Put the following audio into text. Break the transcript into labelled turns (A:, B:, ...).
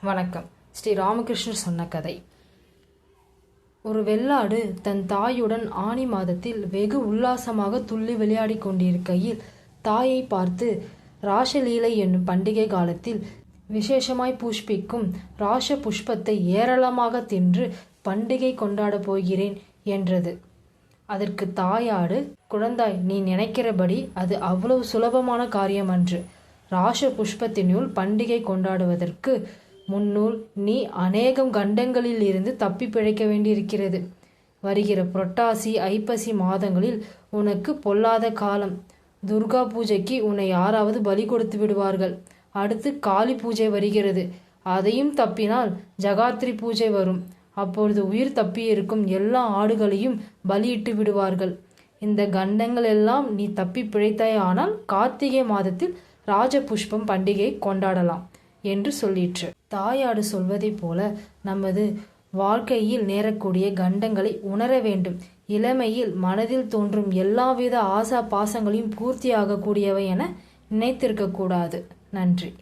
A: வணக்கம். ஸ்ரீ ராமகிருஷ்ணர் சொன்ன கதை. ஒரு வெள்ளாடு தன் தாயுடன் ஆனி மாதத்தில் வெகு உல்லாசமாக துள்ளி விளையாடிக் கொண்டிருக்கையில் தாயை பார்த்து ராசலீலை என்னும் பண்டிகை காலத்தில் விசேஷமாய் புஷ்பிக்கும் ராச புஷ்பத்தை ஏராளமாக தின்று பண்டிகை கொண்டாடப் போகிறேன் என்றது. அதற்கு தாயாடு குழந்தாய் நீ நினைக்கிறபடி அது அவ்வளவு சுலபமான காரியமன்று. ராச புஷ்பத்தினுள் பண்டிகை கொண்டாடுவதற்கு முன்னுள் நீ அநேகம் கண்டங்களில் இருந்து தப்பி பிழைக்க வேண்டியிருக்கிறது. வருகிற புரட்டாசி ஐப்பசி மாதங்களில் உனக்கு பொல்லாத காலம். துர்கா பூஜைக்கு உன்னை யாராவது பலி கொடுத்து விடுவார்கள். அடுத்து காளி பூஜை வருகிறது. அதையும் தப்பினால் ஜகாத்ரி பூஜை வரும். அப்பொழுது உயிர் தப்பியிருக்கும் எல்லா ஆடுகளையும் பலியிட்டு விடுவார்கள். இந்த கண்டங்கள் எல்லாம் நீ தப்பி பிழைத்தாயானால் கார்த்திகை மாதத்தில் ராஜபுஷ்பம் பண்டிகையை கொண்டாடலாம். என்று சொல்லிற்று. தாயாடு சொல்வதைப் போல நமது வாழ்க்கையில் நேரக்கூடிய கண்டங்களை உணர வேண்டும். இளமையில் மனதில் தோன்றும் எல்லாவித ஆசா பாசங்களையும் பூர்த்தியாகக்கூடியவை என நினைத்திருக்கக்கூடாது நன்றி.